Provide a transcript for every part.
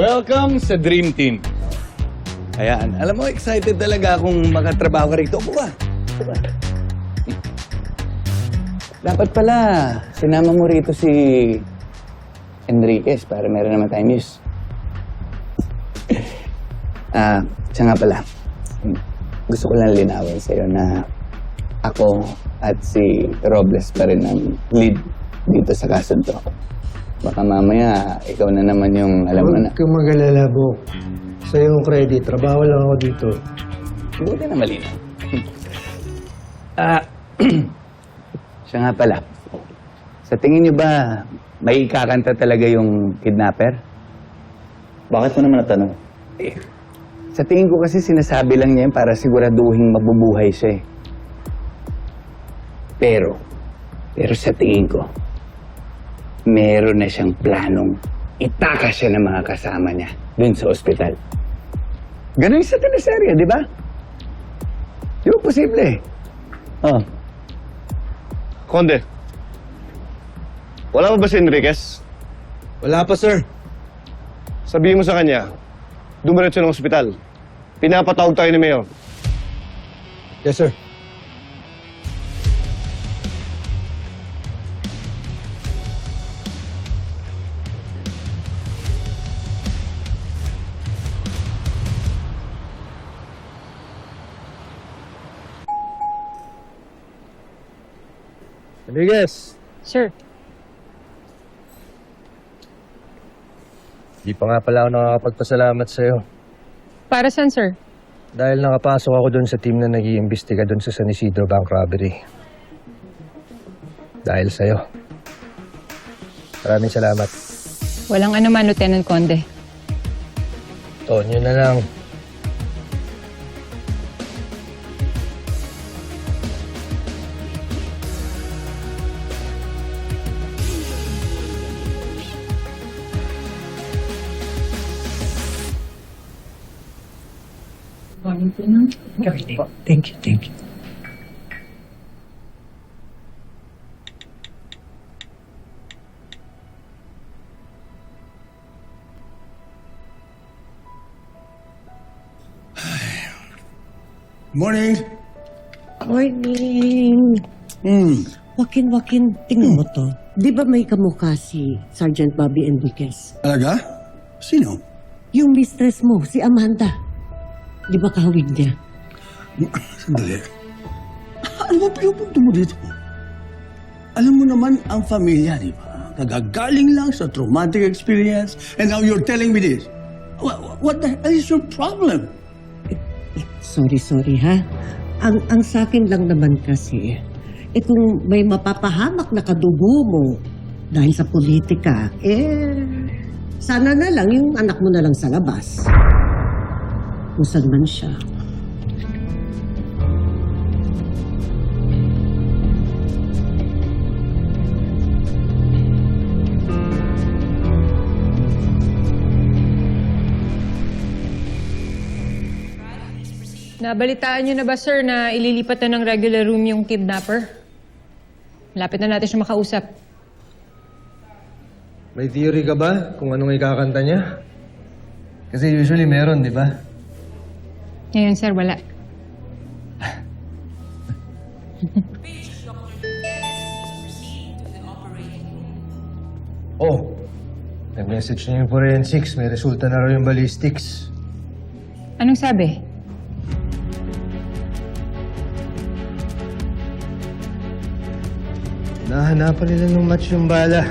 Welcome sa Dream Team. Ayan, alam mo, excited talaga akong makatrabaho ka rito. Ka. Dapat pala, sinama mo rito si Enriquez para meron naman tayong news. Ah, siya nga pala. Gusto ko lang linawin sa'yo na ako at si Robles pa rin ang lead dito sa kaso to. Baka mamaya, ikaw na naman yung alam mo na. Huwag kang mag-alala, Bok. Sa iyong credit, trabaho lang ako dito. Buti na malinaw. Ah, siya nga pala. Sa tingin niyo ba, may kakanta talaga yung kidnapper? Bakit mo naman natanong? Eh, sa tingin ko kasi sinasabi lang niya yun para siguraduhin mabubuhay siya eh. Pero, pero sa tingin ko, meron na siyang planong itaka siya ng mga kasama niya dun sa ospital. Ganun sa teleserye, di ba? Di ba posible? Oh, Konde, wala pa ba si Enriquez? Wala pa, sir. Sabihin mo sa kanya, dumiretso ng ospital. Pinapatawag tayo ni Mayor. Yes, sir. Rodriguez, Sir, di pa nga pala ako nakakapagpasalamat sa'yo. para saan, sir? Dahil nakapasok ako doon sa team na nag-iimbestiga doon sa San Isidro Bank Robbery. Dahil sa'yo. Maraming salamat. Walang anuman, Lieutenant Conde. Tonyo na lang. Thank you, thank you. Morning. Morning! Hmm. Wakin, Wakin, tingnan mo to. Di ba may kamukha si Sergeant Bobby Enriquez? Talaga? Sino? Yung mistress mo, si Amanda. Di ba kahawig niya? Sandali. Ano ba pinupunto mo dito? Alam mo naman ang pamilya, di ba? Kagagaling lang sa traumatic experience and now you're telling me this. What, what the hell is your problem? Sorry, sorry ha. Ang, ang sa akin lang naman kasi, eh kung may mapapahamak na kadugo mo dahil sa politika, eh, sana na lang yung anak mo na lang sa labas. Kung saan man siya. Nabalitaan niyo na ba, sir, na ililipat na ng regular room yung kidnapper? Malapit na natin siya makausap. May theory ka ba kung anong ikakanta niya? Kasi usually meron, di ba? Ngayon, sir, wala. Oh, nag-message niya yung forensics. May resulta na raw yung ballistics. Anong sabi? Nahanapan nila ng match yung bala.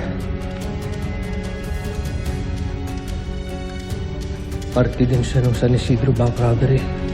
Parte din siya ng San Isidro Bank Robbery.